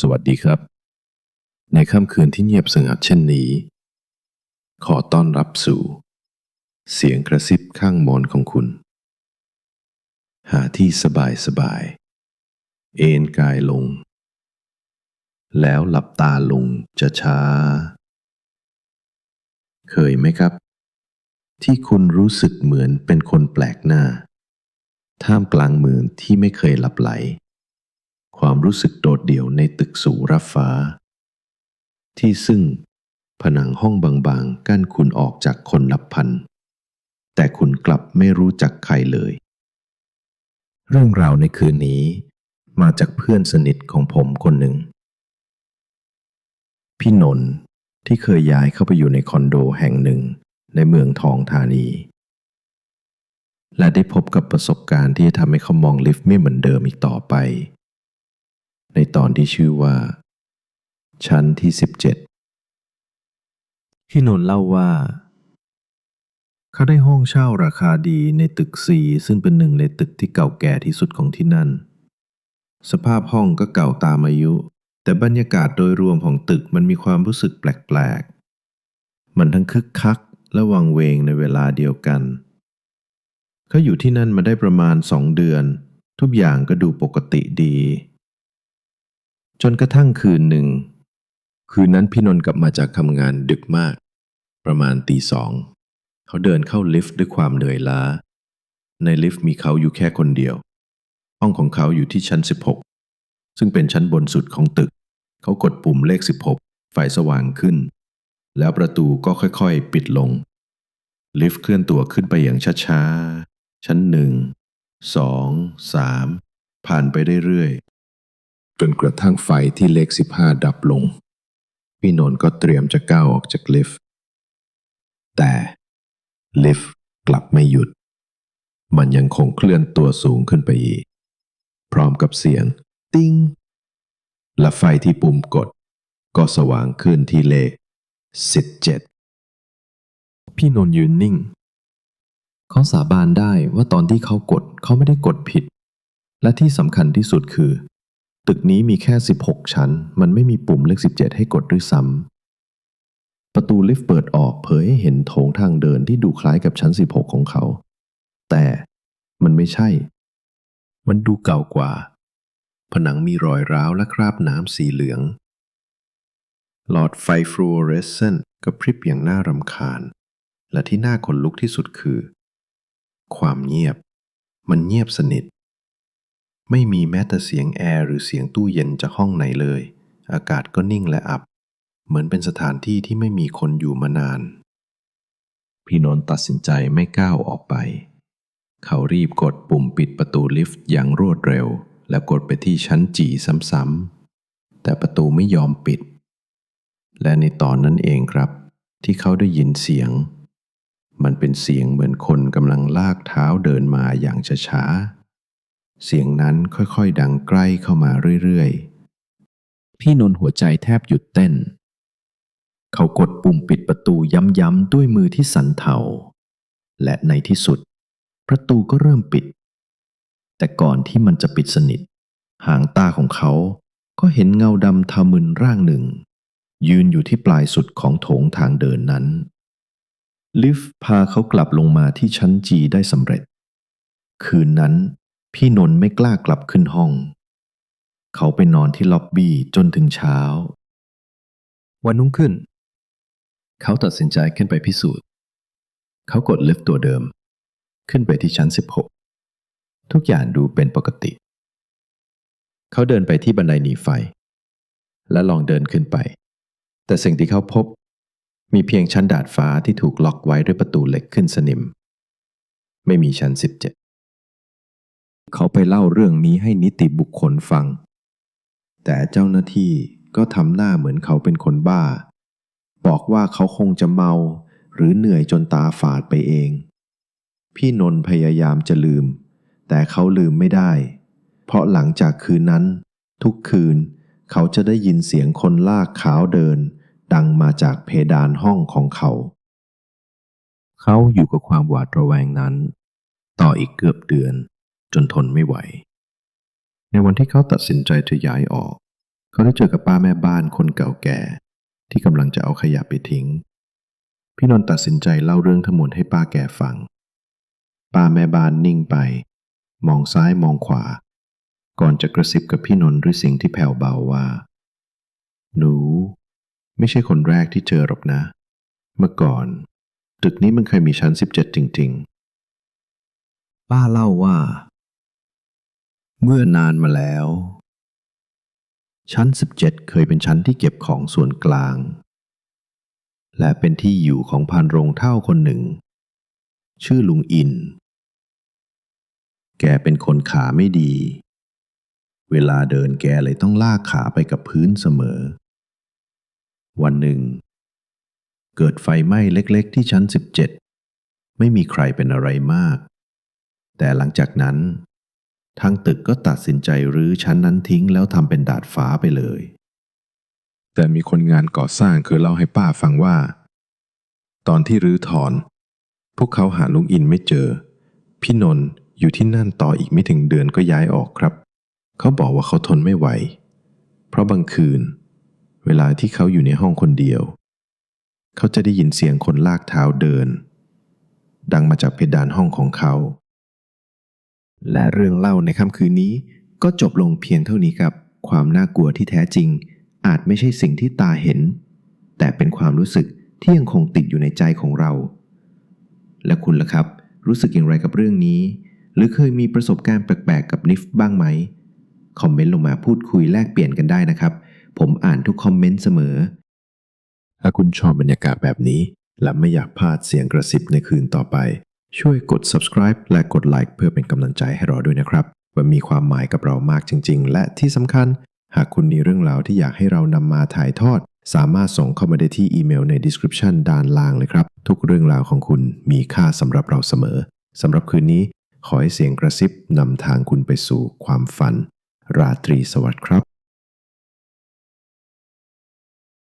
สวัสดีครับ ในค่ำคืนที่เงียบสงัดเช่นนี้ ขอต้อนรับสู่ เสียงกระซิบข้างหมอนของคุณ หาที่สบายสบายๆเอนกายลง แล้วหลับตาลงจะช้า เคยไหมครับ ที่คุณรู้สึกเหมือนเป็นคนแปลกหน้า ท่ามกลางเมืองที่ไม่เคยหลับไหล ความรู้สึกโดดเดี่ยวในตึกสูงรับฟ้า ที่ซึ่งผนังห้องบางๆ กั้นคุณออกจากคนนับพัน แต่คุณกลับไม่รู้จักใครเลย เรื่องราวในคืนนี้มาจากเพื่อนสนิทของผมคนหนึ่ง พี่นนท์ที่เคยย้ายเข้าไปอยู่ในคอนโดแห่งหนึ่งในเมืองทองธานี และได้พบกับประสบการณ์ที่ทำให้เขามองลิฟต์ไม่เหมือนเดิมอีกต่อไป ในตอนที่ชื่อว่า ชั้นที่ 17พี่นนเล่าว่า เขาได้ห้องเช่าราคาดีในตึกซีซึ่งเป็นหนึ่งในตึกที่เก่าแก่ที่สุดของที่นั่น สภาพห้องก็เก่าตามอายุ แต่บรรยากาศโดยรวมของตึกมันมีความรู้สึกแปลกๆ มันทั้งคึกคักและวังเวงในเวลาเดียวกัน เขาอยู่ที่นั่นมาได้ประมาณสองเดือน ทุกอย่างก็ดูปกติดี จนกระทั่งคืนหนึ่ง คืนนั้นพี่นนท์กลับมาจากทำงานดึกมาก ประมาณตีสอง เขาเดินเข้าลิฟต์ด้วยความเหนื่อยล้า ในลิฟต์มีเขาอยู่แค่คนเดียว ห้องของเขาอยู่ที่ชั้น 16 ซึ่งเป็นชั้นบนสุดของตึก เขากดปุ่มเลข 16 ไฟสว่างขึ้น แล้วประตูก็ค่อยๆ ปิดลง ลิฟต์เคลื่อนตัวขึ้นไปอย่างช้าๆ ชั้นหนึ่ง สอง สาม ผ่านไปเรื่อยๆ จนกระทั่งไฟที่เลข15ดับลง พี่นนท์ก็เตรียมจะก้าวออกจากลิฟต์แต่ลิฟต์กลับไม่หยุด มันยังคงเคลื่อนตัวสูงขึ้นไปอีก พร้อมกับเสียง ติ้ง และไฟที่ปุ่มกด ก็สว่างขึ้นที่เลข17พี่นนท์ยืนนิ่ง เขาสาบานได้ว่าตอนที่เขากดเขาไม่ได้กดผิด และที่สำคัญที่สุดคือ ตึกนี้มีแค่ 16 ชั้น มันไม่มีปุ่มเลข 17 ให้กดด้วยซ้ำ ประตูลิฟต์เปิดออกเผยให้เห็นโถงทางเดินที่ดูคล้ายกับชั้น 16 ของเขา แต่มันไม่ใช่ มันดูเก่ากว่า ผนังมีรอยร้าวและคราบน้ำสีเหลือง หลอดไฟฟลูออเรสเซนต์กระพริบอย่างน่ารำคาญ และที่น่าขนลุกที่สุดคือ ความเงียบ มันเงียบสนิท ไม่มีแม้แต่เสียงแอร์หรือเสียงตู้เย็นจากห้องไหนเลย อากาศก็นิ่งและอับ เหมือนเป็นสถานที่ที่ไม่มีคนอยู่มานาน พี่นนท์ตัดสินใจไม่ก้าวออกไป เขารีบกดปุ่มปิดประตูลิฟต์อย่างรวดเร็ว แล้วกดไปที่ชั้นจีซ้ำๆ แต่ประตูไม่ยอมปิด และในตอนนั้นเองครับ ที่เขาได้ยินเสียง มันเป็นเสียงเหมือนคนกำลังลากเท้าเดินมาอย่างช้าๆ เสียงนั้นค่อยๆ ดังใกล้เข้ามาเรื่อยๆ พี่นนท์หัวใจแทบหยุดเต้น เขากดปุ่มปิดประตูย้ำๆด้วยมือที่สันเทา และในที่สุด ประตูก็เริ่มปิด แต่ก่อนที่มันจะปิดสนิท หางตาของเขาก็เห็นเงาดำทามึนร่างหนึ่ง ยืนอยู่ที่ปลายสุดของโถงทางเดินนั้น ลิฟต์พาเขากลับลงมาที่ชั้นจีได้สำเร็จ คืนนั้น พี่นนท์ไม่กล้ากลับขึ้นห้อง เขาไปนอนที่ล็อบบี้จนถึงเช้า วันนุ่งขึ้น เขาตัดสินใจขึ้นไปพิสูจน์ เขากดลิฟต์ตัวเดิม ขึ้นไปที่ชั้น 16 ทุกอย่างดูเป็นปกติ เขาเดินไปที่บันไดหนีไฟ และลองเดินขึ้นไป แต่สิ่งที่เขาพบ มีเพียงชั้นดาดฟ้าที่ถูกล็อกไว้ด้วยประตูเหล็กขึ้นสนิม ไม่มีชั้น 17 เขาไปเล่าเรื่องนี้ให้นิติบุคคลฟัง แต่เจ้าหน้าที่ก็ทำหน้าเหมือนเขาเป็นคนบ้า บอกว่าเขาคงจะเมา หรือเหนื่อยจนตาฝาดไปเอง พี่นนท์พยายามจะลืม แต่เขาลืมไม่ได้ เพราะหลังจากคืนนั้น ทุกคืนเขาจะได้ยินเสียงคนลากขาวเดิน ดังมาจากเพดานห้องของเขา เขาอยู่กับความหวาดระแวงนั้น ต่ออีกเกือบเดือน จนทนไม่ไหว ในวันที่เขาตัดสินใจจะย้ายออก เขาได้เจอกับป้าแม่บ้านคนเก่าแก่ ที่กำลังจะเอาขยะไปทิ้ง พี่นนท์ตัดสินใจเล่าเรื่องทั้งหมดให้ป้าแก่ฟัง ป้าแม่บ้านนิ่งไป มองซ้ายมองขวา ก่อนจะกระซิบกับพี่นนท์ด้วยเสียงที่แผ่วเบาว่า หนู ไม่ใช่คนแรกที่เจอหรอกนะ เมื่อก่อนตึกนี้มันเคยมีชั้น 17 จริง ๆ ป้าเล่าว่า เมื่อนานมาแล้ว ชั้น 17 เคยเป็นชั้นที่เก็บของส่วนกลาง และเป็นที่อยู่ของพานโรงเท่าคนหนึ่ง ชื่อลุงอิน แกเป็นคนขาไม่ดี เวลาเดินแกเลยต้องลากขาไปกับพื้นเสมอ วันหนึ่ง เกิดไฟไหม้เล็กๆ ที่ชั้น 17 ไม่มีใครเป็นอะไรมาก แต่หลังจากนั้น ทางตึกก็ตัดสินใจรื้อชั้นนั้นทิ้งแล้วทำเป็นดาดฟ้าไปเลย แต่มีคนงานก่อสร้างเคยเล่าให้ป้าฟังว่า ตอนที่รื้อถอน พวกเขาหาลุงอินไม่เจอ พี่นนท์อยู่ที่นั่นต่ออีกไม่ถึงเดือนก็ย้ายออกครับ เขาบอกว่าเขาทนไม่ไหว เพราะบางคืน เวลาที่เขาอยู่ในห้องคนเดียว เขาจะได้ยินเสียงคนลากเท้าเดิน ดังมาจากเพดานห้องของเขา และเรื่องเล่าในค่ำคืนนี้ ก็จบลงเพียงเท่านี้ครับ ความน่ากลัวที่แท้จริง อาจไม่ใช่สิ่งที่ตาเห็น แต่เป็นความรู้สึกที่ยังคงติดอยู่ในใจของเรา และคุณล่ะครับ รู้สึกอย่างไรกับเรื่องนี้ หรือเคยมีประสบการณ์แปลกๆกับลิฟต์บ้างไหมคอมเมนต์ลงมาพูดคุยแลกเปลี่ยนกันได้นะครับ ผมอ่านทุกคอมเมนต์เสมอ ถ้าคุณชอบบรรยากาศแบบนี้ และไม่อยากพลาดเสียงกระซิบในคืนต่อไป ช่วยกด subscribe และกดไลค์เพื่อเป็นกำลังใจให้เราด้วยนะครับว่ามีความหมายกับเรามากจริง ๆ และที่สำคัญ หากคุณมีเรื่องราวที่อยากให้เรานำมาถ่ายทอด สามารถส่งเข้ามาได้ที่อีเมลใน description ด้านล่างเลยครับ ทุกเรื่องราวของคุณมีค่าสำหรับเราเสมอสำหรับคืนนี้ ขอให้เสียงกระซิบนำทางคุณไปสู่ความฝัน ราตรีสวัสดิ์ครับ